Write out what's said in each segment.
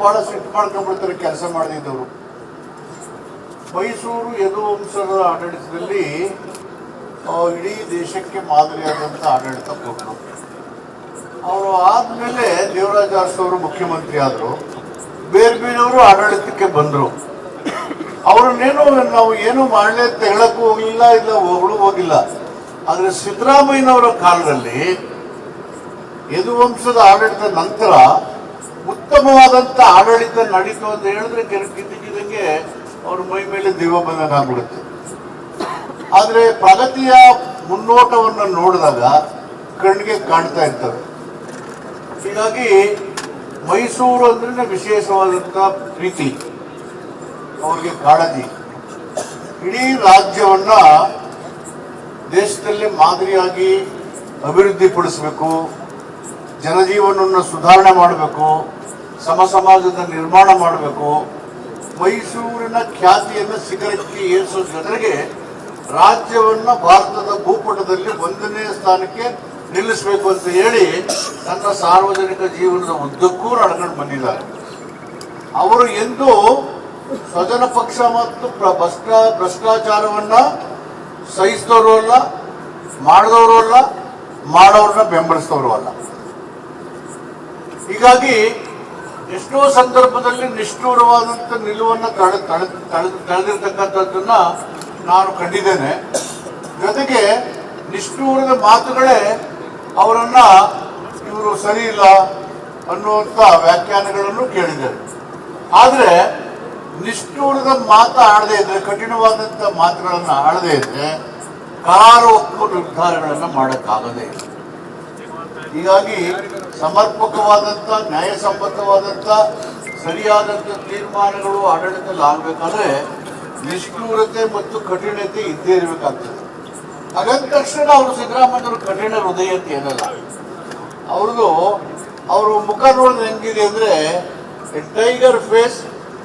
ಬಹಳ ಸಿಟ್ಟು ಮಾಡ್ಕೊಂಡ್ಬಿಡ್ತಾರೆ ಕೆಲಸ ಮಾಡದಿದ್ದವರು. ಮೈಸೂರು ಯದುವಂಶದ ಆಡಳಿತದಲ್ಲಿ ಇಡೀ ದೇಶಕ್ಕೆ ಮಾದರಿಯಾದಂಥ ಆಡಳಿತ ಕೊಟ್ಟರು. ಅವರು ಆದಮೇಲೆ ದೇವರಾಜ ಅರಸು ಅವರು ಮುಖ್ಯಮಂತ್ರಿ ಆದರು. ಬೇರೆ ಬೇರೆಯವರು ಆಡಳಿತಕ್ಕೆ ಬಂದರು. ಅವ್ರನ್ನೇನು ನಾವು ಏನು ಮಾಡಲೇ ತೆಗಳಕ್ಕೂ ಹೋಗಲಿಲ್ಲ, ಇಲ್ಲ ಹೊಗಳು ಹೋಗಿಲ್ಲ. ಆದರೆ ಸಿದ್ದರಾಮಯ್ಯನವರ ಕಾಲದಲ್ಲಿ ಯದುವಂಶದ ಆಡಳಿತ ನಂತರ ಉತ್ತಮವಾದಂಥ ಆಡಳಿತ ನಡೀತು ಅಂತ ಹೇಳಿದ್ರೆ ಕಿದ್ದಕ್ಕಿದ್ದಂಗೆ ಅವ್ರ ಮೈ ಮೇಲೆ ದೈವ ಬಂದಂಗೆ ಆಗ್ಬಿಡುತ್ತೆ. ಆದರೆ ಪ್ರಗತಿಯ ಮುನ್ನೋಟವನ್ನು ನೋಡಿದಾಗ ಕಣ್ಣಿಗೆ ಕಾಣ್ತಾ ಇರ್ತವೆ. ಹೀಗಾಗಿ ಮೈಸೂರು ಅಂದ್ರೆ ವಿಶೇಷವಾದಂಥ ಪ್ರೀತಿ. ಅವ್ರಿಗೆ ಕಾಳಜಿ. ಇಡೀ ರಾಜ್ಯವನ್ನ ದೇಶದಲ್ಲಿ ಮಾದರಿಯಾಗಿ ಅಭಿವೃದ್ಧಿಪಡಿಸಬೇಕು, ಜನಜೀವನವನ್ನು ಸುಧಾರಣೆ ಮಾಡಬೇಕು ಸಮ ಸಮಾಜದ ನಿರ್ಮಾಣ ಮಾಡಬೇಕು. ಮೈಸೂರಿನ ಖ್ಯಾತಿಯನ್ನು ಶಿಖರಕ್ಕೆ ಏರಿಸೋ ಜೊತೆಗೆ ರಾಜ್ಯವನ್ನ ಭಾರತದ ಭೂಪಟದಲ್ಲಿ ಒಂದನೇ ಸ್ಥಾನಕ್ಕೆ ನಿಲ್ಲಿಸಬೇಕು ಅಂತ ಹೇಳಿ ತನ್ನ ಸಾರ್ವಜನಿಕ ಜೀವನದ ಉದ್ದಕ್ಕೂ ನಡ್ಕೊಂಡು ಬಂದಿದ್ದಾರೆ. ಅವರು ಎಂದು ಸ್ವಜನ ಪಕ್ಷ ಮತ್ತು ಭ್ರಷ್ಟ, ಭ್ರಷ್ಟಾಚಾರವನ್ನ ಸಹಿಸಿದವರು ಅಲ್ಲ, ಮಾಡಿದವರು ಅಲ್ಲ ಮಾಡೋರನ್ನ ಬೆಂಬಲಿಸಿದವರು ಅಲ್ಲ. ಹೀಗಾಗಿ ಎಷ್ಟೋ ಸಂದರ್ಭದಲ್ಲಿ ನಿಷ್ಠೂರವಾದಂಥ ನಿಲುವನ್ನು ತಳೆ ತಳೆ ತಳೆ- ತಳೆದಿರ್ತಕ್ಕಂಥದ್ದನ್ನ ನಾನು ಕಂಡಿದ್ದೇನೆ. ಜೊತೆಗೆ ನಿಷ್ಠೂರದ ಮಾತುಗಳೇ ಅವರನ್ನ ಇವರು ಸರಿ ಇಲ್ಲ ಅನ್ನುವಂಥ ವ್ಯಾಖ್ಯಾನಗಳನ್ನು ಕೇಳಿದ್ದೇನೆ. ಆದರೆ ನಿಷ್ಠೂರದ ಮಾತು ಆಡದೇ ಇದ್ರೆ ಕಠಿಣವಾದಂಥ ಮಾತುಗಳನ್ನು ಆಡದೇ ಇದ್ರೆ ಒಪ್ಪು ನಿರ್ಧಾರಗಳನ್ನು ಮಾಡೋಕ್ಕಾಗದೇ ಇಲ್ಲ. ಹೀಗಾಗಿ ಸಮರ್ಪಕವಾದಂಥ, ನ್ಯಾಯಸಮ್ಮತವಾದಂಥ, ಸರಿಯಾದಂಥ ತೀರ್ಮಾನಗಳು ಆಡಳಿತದಲ್ಲಿ ಆಗಬೇಕಾದ್ರೆ ನಿಷ್ಠೂರತೆ ಮತ್ತು ಕಠಿಣತೆ ಇದ್ದೇ ಇರಬೇಕಾಗ್ತದೆ. ಹಾಗಂದ ತಕ್ಷಣ ಅವರು ಸಿದ್ದರಾಮಯ್ಯವರು ಕಠಿಣ ಹೃದಯ ಏನಲ್ಲ. ಅವ್ರದ್ದು ಅವರು ಮುಖ ನೋಡಿದ್ರೆ ಹೆಂಗಿದೆ ಅಂದ್ರೆ tiger face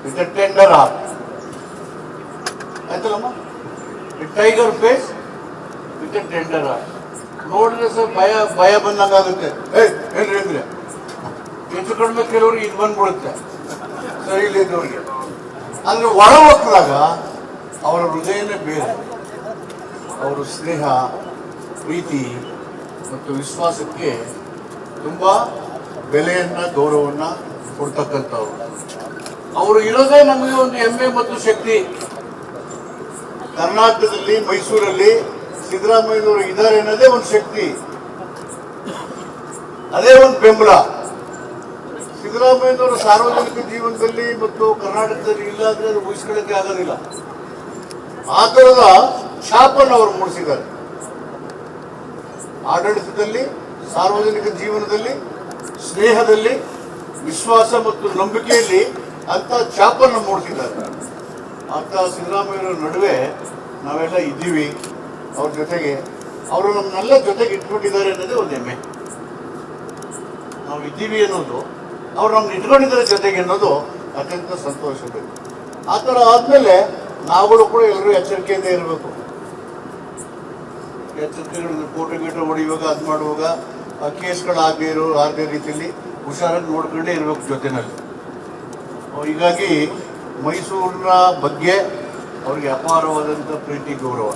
with a tender heart ಆಯ್ತಲ್ಲಮ್ಮ? Tiger face with a tender heart ನೋಡಿದ್ರೆ ಸರ್ ಭಯ ಭಯ ಬಂದಂಗಾಗುತ್ತೆ ಏನ್ರಿ ಅಂದ್ರೆ? ಹೆಚ್ಚು ಕಡಿಮೆ ಕೆಲವ್ರಿಗೆ ಇದು ಬಂದ್ಬಿಡುತ್ತೆ. ಸರಿ ಇಲ್ಲ ಇದ್ದವ್ರಿಗೆ. ಅಂದ್ರೆ ಒಳ ಹೋಗ್ದಾಗ ಅವರ ಹೃದಯನೇ ಬೇರೆ. ಅವರು ಸ್ನೇಹ, ಪ್ರೀತಿ ಮತ್ತು ವಿಶ್ವಾಸಕ್ಕೆ ತುಂಬ ಬೆಲೆಯನ್ನ ಗೌರವನ್ನ ಕೊಡ್ತಕ್ಕಂಥವ್ರು. ಅವರು ಇರೋದೇ ನಮಗೆ ಒಂದು ಹೆಮ್ಮೆ ಮತ್ತು ಶಕ್ತಿ. ಕರ್ನಾಟಕದಲ್ಲಿ, ಮೈಸೂರಲ್ಲಿ ಸಿದ್ದರಾಮಯ್ಯನವರು ಇದ್ದಾರೆ ಅನ್ನೋದೇ ಒಂದು ಶಕ್ತಿ. ಅದೇ ಒಂದು ಬೆಂಬಲ. ಸಿದ್ದರಾಮಯ್ಯನವರ ಸಾರ್ವಜನಿಕ ಜೀವನದಲ್ಲಿ ಮತ್ತು ಕರ್ನಾಟಕದಲ್ಲಿ ಇಲ್ಲ ಅಂದ್ರೆ ಅದು ಉಳಿಸ್ಕೊಳ್ಳಕ್ಕೆ ಆಗೋದಿಲ್ಲ. ಆ ಥರದ ಛಾಪನ್ನು ಅವರು ಮೂಡಿಸಿದ್ದಾರೆ. ಆಡಳಿತದಲ್ಲಿ, ಸಾರ್ವಜನಿಕ ಜೀವನದಲ್ಲಿ, ಸ್ನೇಹದಲ್ಲಿ, ವಿಶ್ವಾಸ ಮತ್ತು ನಂಬಿಕೆಯಲ್ಲಿ ಅಂತ ಛಾಪನ್ನು ಮೂಡಿಸಿದ್ದಾರೆ. ಅಂತ ಸಿದ್ದರಾಮಯ್ಯರ ನಡುವೆ ನಾವೆಲ್ಲ ಇದ್ದೀವಿ. ಅವ್ರ ಜೊತೆಗೆ, ಅವರು ನಮ್ಮನ್ನೆಲ್ಲ ಜೊತೆಗೆ ಇಟ್ಕೊಂಡಿದ್ದಾರೆ ಅನ್ನೋದೇ ಒಂದು ಹೆಮ್ಮೆ. ನಾವು ಇದ್ದೀವಿ ಅನ್ನೋದು, ಅವ್ರು ನಮ್ಗೆ ಇಟ್ಕೊಂಡಿದ್ದಾರೆ ಜೊತೆಗೆ ಅನ್ನೋದು ಅತ್ಯಂತ ಸಂತೋಷದ ಆ ಥರ ಆದಮೇಲೆ ನಾವುಗಳು ಕೂಡ ಎಲ್ಲರೂ ಎಚ್ಚರಿಕೆಯಿಂದ ಇರಬೇಕು. ಎಚ್ಚರಿಕೆಗಳಿಂದ ಫೋಟೋ ಗೀಟೋ ಹೊಡೆಯುವಾಗ, ಅದು ಮಾಡುವಾಗ, ಆ ಕೇಸ್ಗಳಾಗದೇ ಇರೋ, ಆಗದೇ ರೀತಿಯಲ್ಲಿ ಹುಷಾರಾಗಿ ನೋಡ್ಕೊಂಡೇ ಇರಬೇಕು ಜೊತೆನಲ್ಲಿ. ಹೀಗಾಗಿ ಮೈಸೂರಿನ ಬಗ್ಗೆ ಅವ್ರಿಗೆ ಅಪಾರವಾದಂಥ ಪ್ರೀತಿ ಗೌರವ.